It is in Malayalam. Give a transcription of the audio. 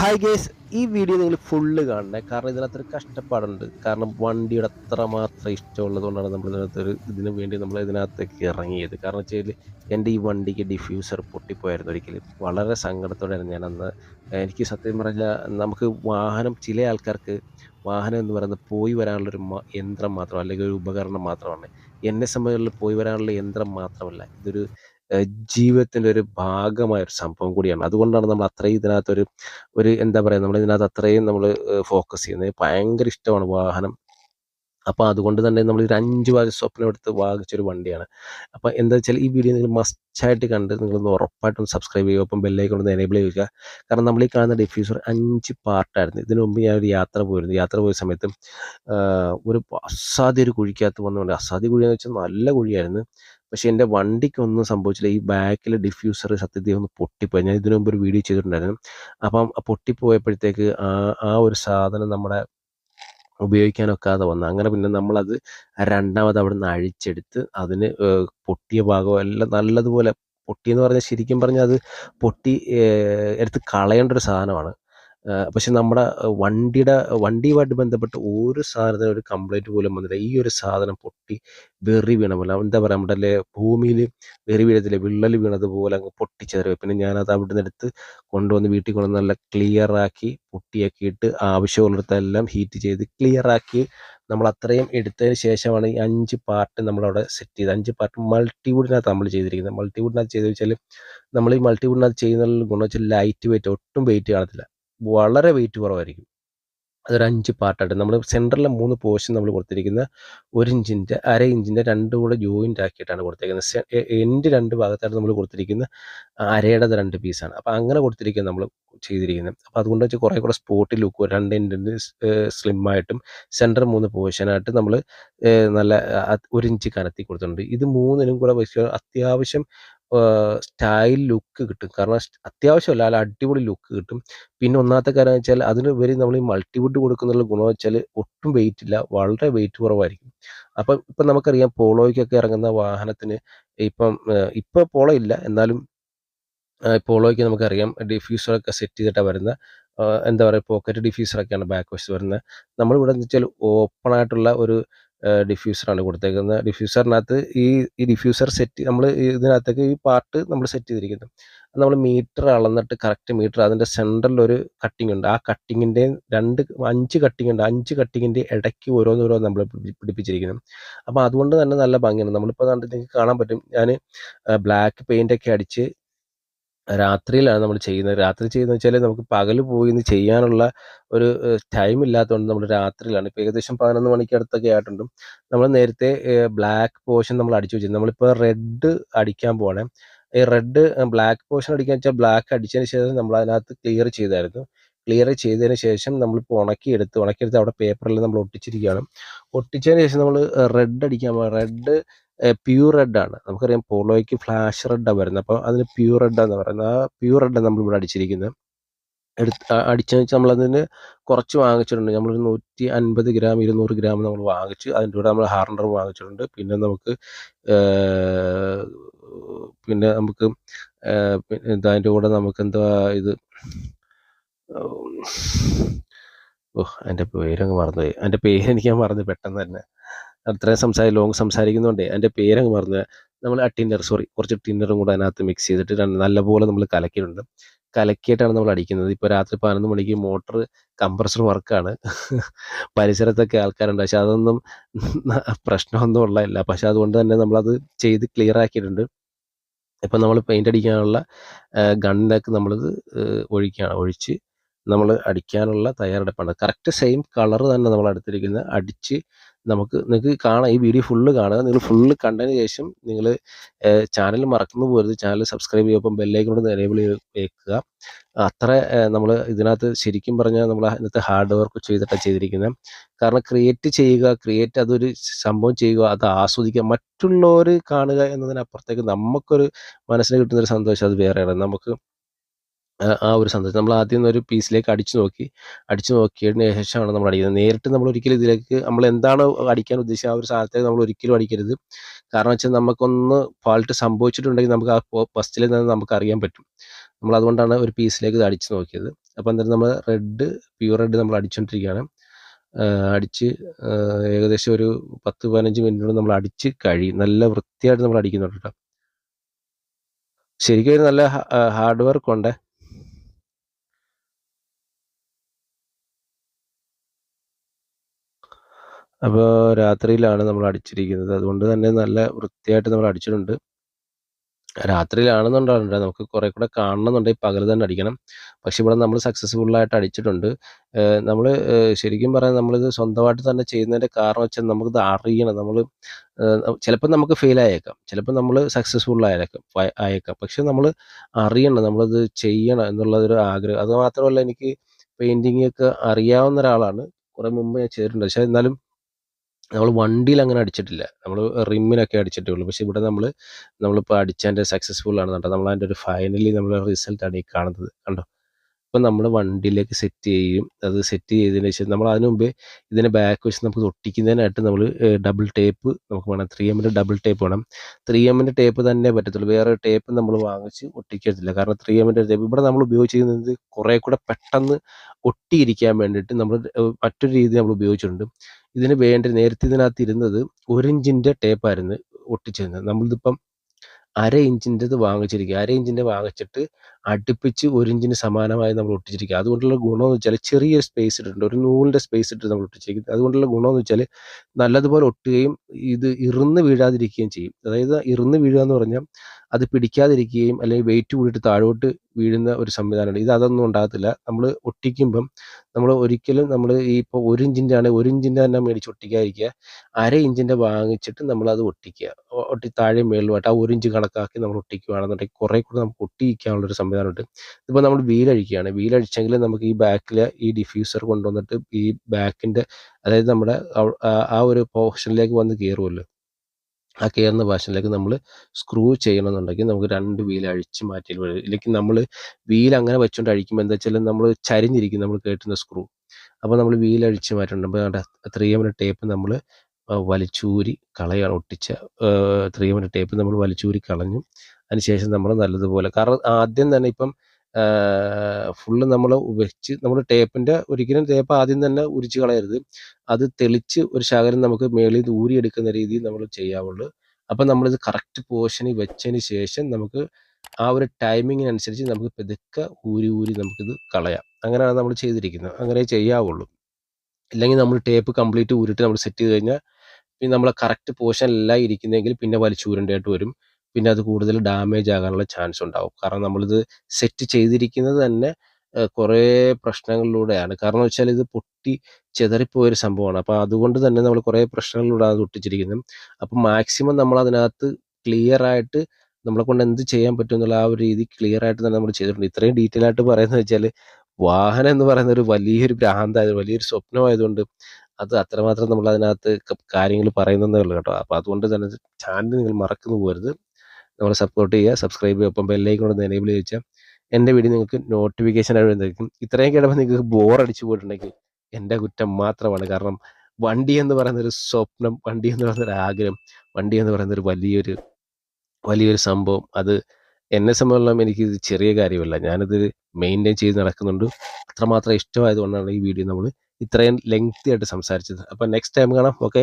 ഹായ് ഗേസ് ഈ വീഡിയോ നിങ്ങൾ ഫുള്ള് കാണണേ കാരണം ഇതിനകത്തൊരു കഷ്ടപ്പാടുണ്ട്. കാരണം വണ്ടിയുടെ അത്ര മാത്രം ഇഷ്ടമുള്ളത് കൊണ്ടാണ് നമ്മൾ ഇതിനകത്തൊരു ഇതിന് വേണ്ടി നമ്മൾ ഇതിനകത്തേക്ക് ഇറങ്ങിയത്. കാരണം വെച്ചാൽ എന്റെ ഈ വണ്ടിക്ക് ഡിഫ്യൂസർ പൊട്ടിപ്പോയായിരുന്നു ഒരിക്കലും. വളരെ സങ്കടത്തോടെയായിരുന്നു ഞാൻ അന്ന്. എനിക്ക് സത്യം പറഞ്ഞാൽ നമുക്ക് വാഹനം ചില ആൾക്കാർക്ക് വാഹനം എന്ന് പറയുന്നത് പോയി വരാനുള്ളൊരു യന്ത്രം മാത്രം അല്ലെങ്കിൽ ഒരു ഉപകരണം മാത്രമാണ്. എന്നെ സംബന്ധിച്ചുള്ള പോയി വരാനുള്ള യന്ത്രം മാത്രമല്ല. ഇതൊരു ജീവിതത്തിന്റെ ഒരു ഭാഗമായ ഒരു സംഭവം കൂടിയാണ്. അതുകൊണ്ടാണ് നമ്മൾ അത്രയും ഇതിനകത്തൊരു ഒരു എന്താ പറയുക നമ്മൾ ഇതിനകത്ത് അത്രയും നമ്മൾ ഫോക്കസ് ചെയ്യുന്നത്. ഭയങ്കര ഇഷ്ടമാണ് വാഹനം. അപ്പോൾ അതുകൊണ്ട് തന്നെ നമ്മൾ ഒരു അഞ്ച് വർഷം സ്വപ്നം എടുത്ത് വാങ്ങിച്ചൊരു വണ്ടിയാണ്. അപ്പോൾ എന്താ വെച്ചാൽ ഈ വീഡിയോ നിങ്ങൾ മസ്റ്റായിട്ട് കണ്ട് നിങ്ങളൊന്ന് ഉറപ്പായിട്ടും സബ്സ്ക്രൈബ് ചെയ്യുക. ഒപ്പം ഒന്ന് എനേബിൾ ചെയ്യുക. കാരണം നമ്മൾ ഈ കാണുന്ന ഡിഫ്യൂസർ അഞ്ച് പാർട്ടായിരുന്നു ഇതിനു മുമ്പ് ഞാൻ ഒരു യാത്ര പോയിരുന്നു. യാത്ര പോയ സമയത്ത് ഒരു അസാധ്യ ഒരു കുഴിക്കകത്ത് വന്നുകൊണ്ട് അസാധ്യ കുഴിയെന്ന് വെച്ചാൽ നല്ല കുഴിയായിരുന്നു. പക്ഷേ എന്റെ വണ്ടിക്കൊന്നും സംഭവിച്ചില്ല. ഈ ബാക്കിൽ ഡിഫ്യൂസർ സത്യത്തിൽ ഒന്ന് പൊട്ടിപ്പോയി. ഞാൻ ഇതിനു മുമ്പ് ഒരു വീഡിയോ ചെയ്തിട്ടുണ്ടായിരുന്നു. അപ്പം പൊട്ടിപ്പോയപ്പോഴത്തേക്ക് ആ ആ ഒരു സാധനം നമ്മുടെ ഉപയോഗിക്കാനൊക്കാതെ വന്നു. അങ്ങനെ പിന്നെ നമ്മളത് രണ്ടാമത് അവിടെ നിന്ന് അഴിച്ചെടുത്ത് അതിന് പൊട്ടിയ ഭാഗം എല്ലാം നല്ലതുപോലെ പൊട്ടിയെന്ന് പറഞ്ഞാൽ ശരിക്കും പറഞ്ഞാൽ അത് പൊട്ടി എടുത്ത് കളയേണ്ട ഒരു സാധനമാണ്. പക്ഷെ നമ്മുടെ വണ്ടിയുടെ വണ്ടിയുമായിട്ട് ബന്ധപ്പെട്ട് ഒരു സാധനത്തിന് ഒരു കംപ്ലൈന്റ് പോലും വന്നില്ല ഈ ഒരു സാധനം പൊട്ടി വെറി വീണ പോലെ. എന്താ പറയുക നമ്മുടെ അല്ലേ ഭൂമിയിൽ വെറി വീഴത്തില്ല? വിള്ളൽ വീണതുപോലെ അങ്ങ് പൊട്ടിച്ചേറി പിന്നെ ഞാനത് അവിടെ നിന്ന് എടുത്ത് കൊണ്ടുവന്ന് വീട്ടിൽ കൊണ്ടുവന്ന് നല്ല ക്ലിയർ ആക്കി പൊട്ടിയാക്കിയിട്ട് ആവശ്യമുള്ളിടത്തെല്ലാം ഹീറ്റ് ചെയ്ത് ക്ലിയർ ആക്കി നമ്മൾ അത്രയും എടുത്തതിന് ശേഷമാണ് ഈ അഞ്ച് പാർട്ട് നമ്മളവിടെ സെറ്റ് ചെയ്ത് അഞ്ച് പാർട്ട് മൾട്ടിവുഡിനകത്ത് നമ്മൾ ചെയ്തിരിക്കുന്നത്. മൾട്ടിവുഡിനകത്ത് ചെയ്ത് വെച്ചാൽ നമ്മൾ ഈ മൾട്ടിവുഡിനകത്ത് ചെയ്യുന്നതിൽ ഗുണം വെച്ചാൽ ലൈറ്റ് വെയിറ്റ് ഒട്ടും വെയിറ്റ് കാണത്തില്ല. വളരെ വെയിറ്റ് കുറവായിരിക്കും. അതൊരു അഞ്ച് പാർട്ടായിട്ട് നമ്മൾ സെന്ററിലെ മൂന്ന് പോർഷൻ നമ്മൾ കൊടുത്തിരിക്കുന്ന ഒരു ഇഞ്ചിന്റെ അര ഇഞ്ചിന്റെ രണ്ടും കൂടെ ജോയിന്റ് ആക്കിയിട്ടാണ് കൊടുത്തിരിക്കുന്നത് എന്റെ രണ്ട് ഭാഗത്തായിട്ട് നമ്മൾ കൊടുത്തിരിക്കുന്ന അരയുടെ രണ്ട് പീസാണ് അപ്പോൾ അങ്ങനെ കൊടുത്തിരിക്കുക നമ്മൾ ചെയ്തിരിക്കുന്നത്. അപ്പോൾ അതുകൊണ്ട് വെച്ച് കുറേ കൂടെ സ്പോട്ടി ലുക്ക് രണ്ട് ഇഞ്ചിന്റെ സ്ലിമ്മായിട്ടും സെന്റർ മൂന്ന് പോർഷനായിട്ട് നമ്മൾ നല്ല ഒരു ഇഞ്ച് കനത്തി കൊടുത്തിട്ടുണ്ട്. ഇത് മൂന്നിനും കൂടെ അത്യാവശ്യം സ്റ്റൈൽ ലുക്ക് കിട്ടും. കാരണം അത്യാവശ്യമല്ല അല്ല അടിപൊളി ലുക്ക് കിട്ടും. പിന്നെ ഒന്നാമത്തെ കാര്യം വെച്ചാൽ അതിന് ഉപരി നമ്മൾ ഈ മൾട്ടിവുഡ് കൊടുക്കുന്നുള്ള ഗുണം വെച്ചാൽ ഒട്ടും വെയിറ്റ് ഇല്ല വളരെ വെയിറ്റ് കുറവായിരിക്കും. അപ്പം ഇപ്പം നമുക്കറിയാം പോളോയ്ക്കൊക്കെ ഇറങ്ങുന്ന വാഹനത്തിന് ഇപ്പം ഇപ്പോൾ പോളോ ഇല്ല. എന്നാലും പോളോയ്ക്ക് നമുക്കറിയാം ഡിഫ്യൂസറൊക്കെ സെറ്റ് ചെയ്തിട്ടാണ് വരുന്ന എന്താ പറയുക പോക്കറ്റ് ഡിഫ്യൂസറൊക്കെയാണ് ബാക്ക് വശത്ത് വരുന്നത്. നമ്മളിവിടെ എന്ന് വെച്ചാൽ ഓപ്പൺ ആയിട്ടുള്ള ഒരു ഡിഫ്യൂസറാണ് കൊടുത്തേക്കുന്നത്. ഡിഫ്യൂസറിനകത്ത് ഈ ഈ ഡിഫ്യൂസർ സെറ്റ് നമ്മൾ ഇതിനകത്തേക്ക് ഈ പാർട്ട് നമ്മൾ സെറ്റ് ചെയ്തിരിക്കുന്നത് നമ്മൾ മീറ്റർ അളന്നിട്ട് കറക്റ്റ് മീറ്റർ അതിന്റെ സെന്ററിൽ ഒരു കട്ടിംഗ് ഉണ്ട്. ആ കട്ടിങ്ങിന്റെ രണ്ട് അഞ്ച് കട്ടിംഗ് ഉണ്ട്. അഞ്ച് കട്ടിങ്ങിന്റെ ഇടയ്ക്ക് ഓരോന്നോരോന്ന് നമ്മൾ പിടിപ്പിച്ചിരിക്കുന്നു. അപ്പോൾ അതുകൊണ്ട് തന്നെ നല്ല ഭംഗിയാണ്. നമ്മളിപ്പോൾ നിങ്ങൾക്ക് കാണാൻ പറ്റും. ഞാൻ ബ്ലാക്ക് പെയിന്റ് ഒക്കെ അടിച്ച് രാത്രിയിലാണ് നമ്മൾ ചെയ്യുന്നത്. രാത്രി ചെയ്യുന്നത് വെച്ചാൽ നമുക്ക് പകൽ പോയി ചെയ്യാനുള്ള ഒരു ടൈം ഇല്ലാത്തതുകൊണ്ട് നമ്മൾ രാത്രിയിലാണ്. ഇപ്പോൾ ഏകദേശം പതിനൊന്ന് മണിക്ക് അടുത്തൊക്കെ ആയിട്ടുണ്ട്. നമ്മൾ നേരത്തെ ബ്ലാക്ക് പോർഷൻ നമ്മൾ അടിച്ചു വെച്ചിരുന്നു. നമ്മളിപ്പോൾ റെഡ് അടിക്കാൻ പോകണേ ഈ റെഡ് ബ്ലാക്ക് പോർഷൻ അടിക്കാൻ വെച്ചാൽ ബ്ലാക്ക് അടിച്ചതിന് ശേഷം നമ്മൾ അതിനകത്ത് ക്ലിയർ ചെയ്തായിരുന്നു. ക്ലിയർ ചെയ്തതിന് ശേഷം നമ്മളിപ്പോൾ ഉണക്കിയെടുത്ത് ഉണക്കിയെടുത്ത് അവിടെ പേപ്പറിൽ നമ്മൾ ഒട്ടിച്ചിരിക്കുകയാണ്. ഒട്ടിച്ചതിന് ശേഷം നമ്മൾ റെഡ് അടിക്കാൻ പോകാം റെഡ് പ്യൂർ റെഡാണ് നമുക്കറിയാം പോളോയ്ക്ക് ഫ്ലാഷ് റെഡാണ് വരുന്നത്. അപ്പോൾ അതിന് പ്യൂർ റെഡാന്ന് പറയുന്നത്. ആ പ്യൂർ റെഡാണ് നമ്മളിവിടെ അടിച്ചിരിക്കുന്നത് എടുത്ത് അടിച്ചെന്ന് വെച്ചാൽ നമ്മളതിന് കുറച്ച് വാങ്ങിച്ചിട്ടുണ്ട്. നമ്മളൊരു നൂറ്റി അൻപത് ഗ്രാം ഇരുന്നൂറ് ഗ്രാം നമ്മൾ വാങ്ങിച്ച് അതിന്റെ കൂടെ നമ്മൾ ഹാർണർ വാങ്ങിച്ചിട്ടുണ്ട്. പിന്നെ നമുക്ക് പിന്നെ നമുക്ക് അതിന്റെ കൂടെ നമുക്ക് എന്താ ഇത്? ഓ എന്റെ പേരങ്ങ് മറന്നുപോയി. എന്റെ പേര് എനിക്ക് ഞാൻ മറന്നു. പെട്ടെന്ന് തന്നെ. അത്രയും സംസാരി ലോങ് സംസാരിക്കുന്നുണ്ട് എന്റെ പേരങ്ങ് മറന്നു നമ്മൾ ആ ടിന്നർ സോറി കുറച്ച് ടിന്നറും കൂടെ അതിനകത്ത് മിക്സ് ചെയ്തിട്ട് നല്ലപോലെ നമ്മൾ കലക്കിയിട്ടുണ്ട്. കലക്കിയിട്ടാണ് നമ്മൾ അടിക്കുന്നത്. ഇപ്പോൾ രാത്രി പതിനൊന്ന് മണിക്ക് മോട്ടർ കംപ്രസർ വർക്കാണ് പരിസരത്തൊക്കെ ആൾക്കാരുണ്ട്. പക്ഷെ അതൊന്നും പ്രശ്നമൊന്നും ഉള്ളതല്ല. പക്ഷെ അതുകൊണ്ട് തന്നെ നമ്മളത് ചെയ്ത് ക്ലിയർ ആക്കിയിട്ടുണ്ട്. ഇപ്പം നമ്മൾ പെയിന്റ് അടിക്കാനുള്ള ഗണ്ണിലേക്ക് നമ്മളിത് ഒഴിക്കുകയാണ് ഒഴിച്ച് നമ്മൾ അടിക്കാനുള്ള തയ്യാറെടുപ്പാണ്. കറക്റ്റ് സെയിം കളർ തന്നെ നമ്മൾ എടുത്തിരിക്കുന്നത് അടിച്ച് നമുക്ക് നിങ്ങൾക്ക് കാണാം ഈ വീഡിയോ ഫുള്ള് കാണുക. നിങ്ങൾ ഫുള്ള് കണ്ടതിന് ശേഷം നിങ്ങൾ ചാനൽ മറക്കുന്നു പോരുത്. ചാനൽ സബ്സ്ക്രൈബ് ചെയ്യുമ്പോൾ ബെല്ലൈക്കോട് എനേബിൾ വെക്കുക. അത്ര നമ്മൾ ഇതിനകത്ത് ശരിക്കും പറഞ്ഞാൽ നമ്മൾ ഇന്നത്തെ ഹാർഡ് വർക്ക് ചെയ്തിട്ടാണ് ചെയ്തിരിക്കുന്നത് കാരണം ക്രിയേറ്റ് ചെയ്യുക ക്രിയേറ്റ് അതൊരു സംഭവം ചെയ്യുക അത് ആസ്വദിക്കുക മറ്റുള്ളവർ കാണുക എന്നതിനപ്പുറത്തേക്ക് നമുക്കൊരു മനസ്സിന് കിട്ടുന്നൊരു സന്തോഷം അത് വേറെയാണ്. നമുക്ക് ആ- ഒരു സന്തോഷം. നമ്മൾ ആദ്യം ഒരു പീസിലേക്ക് അടിച്ചു നോക്കി. അടിച്ചു നോക്കിയതിന് ശേഷമാണ് നമ്മൾ അടിക്കുന്നത്. നേരിട്ട് നമ്മൾ ഒരിക്കലും ഇതിലേക്ക് നമ്മൾ എന്താണ് അടിക്കാൻ ഉദ്ദേശിച്ചത്? ആ ഒരു സാധനത്തിലേക്ക് നമ്മൾ ഒരിക്കലും അടിക്കരുത്. കാരണം വെച്ചാൽ നമുക്കൊന്ന് ഫാൾട്ട് സംഭവിച്ചിട്ടുണ്ടെങ്കിൽ നമുക്ക് ആ ഫസ്റ്റിൽ നിന്ന് നമുക്ക് അറിയാൻ പറ്റും. നമ്മൾ അതുകൊണ്ടാണ് ഒരു പീസിലേക്ക് ഇത് അടിച്ചു നോക്കിയത്. അപ്പോൾ എന്തായാലും നമ്മൾ റെഡ് പ്യൂർ റെഡ് നമ്മൾ അടിച്ചുകൊണ്ടിരിക്കുകയാണ്. അടിച്ച് ഏകദേശം ഒരു പത്ത് പതിനഞ്ച് മിനിറ്റ് നമ്മൾ അടിച്ച് കഴിയും നല്ല വൃത്തിയായിട്ട് നമ്മൾ അടിക്കുന്നുണ്ട് കേട്ടോ. ശരിക്കും ഒരു നല്ല ഹാർഡ് വർക്ക് ഉണ്ട്. അപ്പോൾ രാത്രിയിലാണ് നമ്മൾ അടിച്ചിരിക്കുന്നത്. അതുകൊണ്ട് തന്നെ നല്ല വൃത്തിയായിട്ട് നമ്മൾ അടിച്ചിട്ടുണ്ട്. രാത്രിയിലാണെന്നുണ്ടാവില്ല. നമുക്ക് കുറെ കൂടെ കാണണമെന്നുണ്ടെങ്കിൽ പകൽ തന്നെ അടിക്കണം. പക്ഷെ ഇവിടെ നമ്മൾ സക്സസ്ഫുള്ളായിട്ട് അടിച്ചിട്ടുണ്ട്. നമ്മൾ ശരിക്കും പറയാൻ നമ്മളിത് സ്വന്തമായിട്ട് തന്നെ ചെയ്യുന്നതിന്റെ കാരണം വെച്ചാൽ നമുക്കിത് അറിയണം. നമ്മൾ ചിലപ്പോൾ നമുക്ക് ഫെയിൽ ആയേക്കാം. ചിലപ്പോൾ നമ്മൾ സക്സസ്ഫുൾ ആയേക്കാം. ആയേക്കാം. പക്ഷെ നമ്മൾ അറിയണം. നമ്മളിത് ചെയ്യണം എന്നുള്ളൊരു ആഗ്രഹം. അത് മാത്രമല്ല എനിക്ക് പെയിന്റിങ് ഒക്കെ അറിയാവുന്ന ഒരാളാണ്. കുറേ മുമ്പ് ഞാൻ ചെയ്തിട്ടുണ്ട്. പക്ഷെ എന്നാലും നമ്മൾ വണ്ടിയിൽ അങ്ങനെ അടിച്ചിട്ടില്ല. നമ്മൾ റിമ്മിനൊക്കെ അടിച്ചിട്ടേ ഉള്ളൂ. പക്ഷെ ഇവിടെ നമ്മൾ നമ്മളിപ്പോൾ അടിച്ചതിന്റെ സക്സസ്ഫുൾ ആണ് നമ്മൾ അതിന്റെ ഒരു ഫൈനലി നമ്മൾ റിസൾട്ടാണ് ഈ കാണുന്നത്. കണ്ടോ? ഇപ്പം നമ്മൾ വണ്ടിയിലേക്ക് സെറ്റ് ചെയ്യും. അത് സെറ്റ് ചെയ്തതിന് ശേഷം നമ്മൾ അതിനു മുമ്പേ ഇതിന്റെ ബാക്ക് വെച്ച് നമുക്ക് ഒട്ടിക്കുന്നതിനായിട്ട് നമ്മൾ ഡബിൾ ടേപ്പ് നമുക്ക് വേണം. ത്രീ എമ്മിന്റെ ഡബിൾ ടേപ്പ് വേണം. ത്രീ എമ്മിന്റെ ടേപ്പ് തന്നെ പറ്റത്തുള്ളൂ. വേറെ ടേപ്പ് നമ്മൾ വാങ്ങിച്ച് ഒട്ടിക്കത്തില്ല കാരണം ത്രീ എമ്മിന്റെ ടേപ്പ് ഇവിടെ നമ്മൾ ഉപയോഗിച്ചിരിക്കുന്നത് കുറേ കൂടെ പെട്ടെന്ന് ഒട്ടിയിരിക്കാൻ വേണ്ടിയിട്ട് നമ്മൾ മറ്റൊരു രീതി നമ്മൾ ഉപയോഗിച്ചിട്ടുണ്ട്. ഇതിന് വേണ്ടി നേരത്തെ ഇതിനകത്ത് ഇരുന്നത് ഒരു ഇഞ്ചിന്റെ ടേപ്പായിരുന്നു ഒട്ടിച്ചിരുന്നത്. നമ്മളിതിപ്പം അര ഇഞ്ചിന്റെത് വാങ്ങിച്ചിരിക്കുക അര ഇഞ്ചിന്റെ വാങ്ങിച്ചിട്ട് അടുപ്പിച്ച് ഒരു ഇഞ്ചിന് സമാനമായി നമ്മൾ ഒട്ടിച്ചിരിക്കുക. അതുകൊണ്ടുള്ള ഗുണമെന്ന് വെച്ചാൽ ചെറിയ സ്പേസ് ഇട്ടിട്ടുണ്ട്. ഒരു നൂലിന്റെ സ്പേസ് ഇട്ടിട്ട് നമ്മൾ ഒട്ടിച്ചിരിക്കുന്നത് അതുകൊണ്ടുള്ള ഗുണമെന്ന് വെച്ചാൽ നല്ലതുപോലെ ഒട്ടുകയും ഇത് ഇറുന്ന് വീഴാതിരിക്കുകയും ചെയ്യും. അതായത് ഇറുന്ന് വീഴുക എന്ന് പറഞ്ഞാൽ അത് പിടിക്കാതിരിക്കുകയും അല്ലെങ്കിൽ വെയിറ്റ് കൂടിയിട്ട് താഴോട്ട് വീഴുന്ന ഒരു സംവിധാനമുണ്ട്. ഇത് അതൊന്നും ഉണ്ടാകത്തില്ല. നമ്മൾ ഒട്ടിക്കുമ്പം നമ്മൾ ഒരിക്കലും നമ്മൾ ഈ ഇപ്പോൾ ഒരു ഇഞ്ചിന്റെ ആണെങ്കിൽ ഒരു ഇഞ്ചിന്റെ തന്നെ മേടിച്ച് ഒട്ടിക്കാതിരിക്കുക. അര ഇഞ്ചിന്റെ വാങ്ങിച്ചിട്ട് അത് ഒട്ടിക്കുക. ഒട്ടി താഴെ മേളിലുമായിട്ട് ആ ഒരു ഇഞ്ച് കണക്കാക്കി നമ്മൾ ഒട്ടിക്കുകയാണെന്നുണ്ടെങ്കിൽ കുറേ കൂടെ നമുക്ക് ഒട്ടിക്കാനുള്ളൊരു സംവിധാനമുണ്ട്. ഇപ്പോൾ നമ്മൾ വീലഴിക്കുകയാണ്. വീലഴിച്ചെങ്കിൽ നമുക്ക് ഈ ബാക്കിൽ ഈ ഡിഫ്യൂസർ കൊണ്ടുവന്നിട്ട് ഈ ബാക്കിന്റെ അതായത് നമ്മുടെ ആ- ആ ഒരു പോർഷനിലേക്ക് വന്ന് കയറുമല്ലോ ആ കയറുന്ന ഭാഷയിലേക്ക് നമ്മൾ സ്ക്രൂ ചെയ്യണമെന്നുണ്ടെങ്കിൽ നമുക്ക് രണ്ട് വീൽ അഴിച്ച് മാറ്റിയിട്ട് വരും ഇല്ലെങ്കിൽ നമ്മൾ വീൽ അങ്ങനെ വെച്ചുകൊണ്ട് അഴിക്കുമ്പോൾ എന്താ വെച്ചാൽ നമ്മൾ ചരിഞ്ഞിരിക്കും. നമ്മൾ കേട്ടുന്ന സ്ക്രൂ അപ്പോൾ നമ്മൾ വീൽ അഴിച്ച് മാറ്റുന്നുണ്ട് അപ്പോൾ ത്രീ എം ടേപ്പ് നമ്മൾ വലിച്ചൂരി കളയ ഒട്ടിച്ച ത്രീ മിനിറ്റ് ടേപ്പ് നമ്മൾ വലിച്ചൂരി കളഞ്ഞു. അതിനുശേഷം നമ്മൾ നല്ലതുപോലെ കാരണം ആദ്യം തന്നെ ഇപ്പം ഫുള്ള് നമ്മൾ വെച്ച് നമ്മൾ ടേപ്പിന്റെ ഒരിക്കലും ടേപ്പ് ആദ്യം തന്നെ ഉരിച്ച് കളയരുത്. അത് തെളിച്ച് ഒരു ശകലം നമുക്ക് മേളിൽ നിന്ന് ഊരിയെടുക്കുന്ന രീതിയിൽ നമ്മൾ ചെയ്യാവുള്ളൂ. അപ്പം നമ്മളിത് കറക്റ്റ് പോർഷനിൽ വെച്ചതിന് ശേഷം നമുക്ക് ആ ഒരു ടൈമിങ്ങിനനുസരിച്ച് നമുക്ക് പെതുക്കെ ഊരി ഊരി നമുക്കിത് കളയാം. അങ്ങനെയാണ് നമ്മൾ ചെയ്തിരിക്കുന്നത്. അങ്ങനെ ചെയ്യാവുള്ളൂ. ഇല്ലെങ്കിൽ നമ്മൾ ടേപ്പ് കംപ്ലീറ്റ് ഊരിട്ട് നമ്മൾ സെറ്റ് ചെയ്ത് കഴിഞ്ഞാൽ പിന്നെ നമ്മൾ കറക്റ്റ് പോർഷനിലല്ല ഇരിക്കുന്നതെങ്കിൽ പിന്നെ വലിച്ചൂരേണ്ടതായിട്ട് വരും. പിന്നെ അത് കൂടുതൽ ഡാമേജ് ആകാനുള്ള ചാൻസ് ഉണ്ടാവും. കാരണം നമ്മളിത് സെറ്റ് ചെയ്തിരിക്കുന്നത് തന്നെ കുറേ പ്രശ്നങ്ങളിലൂടെയാണ്. കാരണം വെച്ചാൽ ഇത് പൊട്ടി ചെതറിപ്പോയൊരു സംഭവമാണ്. അപ്പോൾ അതുകൊണ്ട് തന്നെ നമ്മൾ കുറേ പ്രശ്നങ്ങളിലൂടെയാണ് അത് ഒട്ടിച്ചിരിക്കുന്നത് അപ്പം മാക്സിമം നമ്മൾ അതിനകത്ത് ക്ലിയർ ആയിട്ട് നമ്മളെ കൊണ്ട് എന്ത് ചെയ്യാൻ പറ്റും എന്നുള്ള ആ ഒരു രീതി ക്ലിയർ ആയിട്ട് തന്നെ നമ്മൾ ചെയ്തിട്ടുണ്ട്. ഇത്രയും ഡീറ്റെയിൽ ആയിട്ട് പറയുന്നത് വെച്ചാൽ വാഹനം എന്ന് പറയുന്ന ഒരു വലിയൊരു ഭ്രാന്തായത് വലിയൊരു സ്വപ്നമായതുകൊണ്ട് അത് അത്രമാത്രം നമ്മൾ അതിനകത്ത് കാര്യങ്ങൾ പറയുന്നതേ ഉള്ളൂ കേട്ടോ. അപ്പോൾ അതുകൊണ്ട് തന്നെ ചാനൽ നിങ്ങൾ മറക്കുന്നു പോകരുത്. നമ്മളെ സപ്പോർട്ട് ചെയ്യുക സബ്സ്ക്രൈബ് ചെയ്യുക ഒപ്പം ബെല്ലൈക്കൺ കൊണ്ട് എനേബിൾ ചോദിച്ചാൽ എന്റെ വീഡിയോ നിങ്ങൾക്ക് നോട്ടിഫിക്കേഷൻ ആയി വരുന്നതായിരിക്കും. ഇത്രയും കിടമ്പോൾ നിങ്ങൾക്ക് ബോർ അടിച്ചു പോയിട്ടുണ്ടെങ്കിൽ എന്റെ കുറ്റം മാത്രമാണ്. കാരണം വണ്ടി എന്ന് പറയുന്ന ഒരു സ്വപ്നം വണ്ടി എന്ന് പറയുന്ന ഒരു ആഗ്രഹം വണ്ടി എന്ന് പറയുന്ന ഒരു വലിയൊരു വലിയൊരു സംഭവം അത് എന്നെ സംബന്ധിച്ചോളം എനിക്ക് ചെറിയ കാര്യമല്ല. ഞാനിത് മെയിന്റെയിൻ ചെയ്ത് നടക്കുന്നുണ്ട്. അത്രമാത്രം ഇഷ്ടമായതുകൊണ്ടാണ് ഈ വീഡിയോ നമ്മൾ ഇത്രയും ലെങ്തി ആയിട്ട് സംസാരിച്ചത്. അപ്പോൾ നെക്സ്റ്റ് ടൈം കാണാം. ഓക്കെ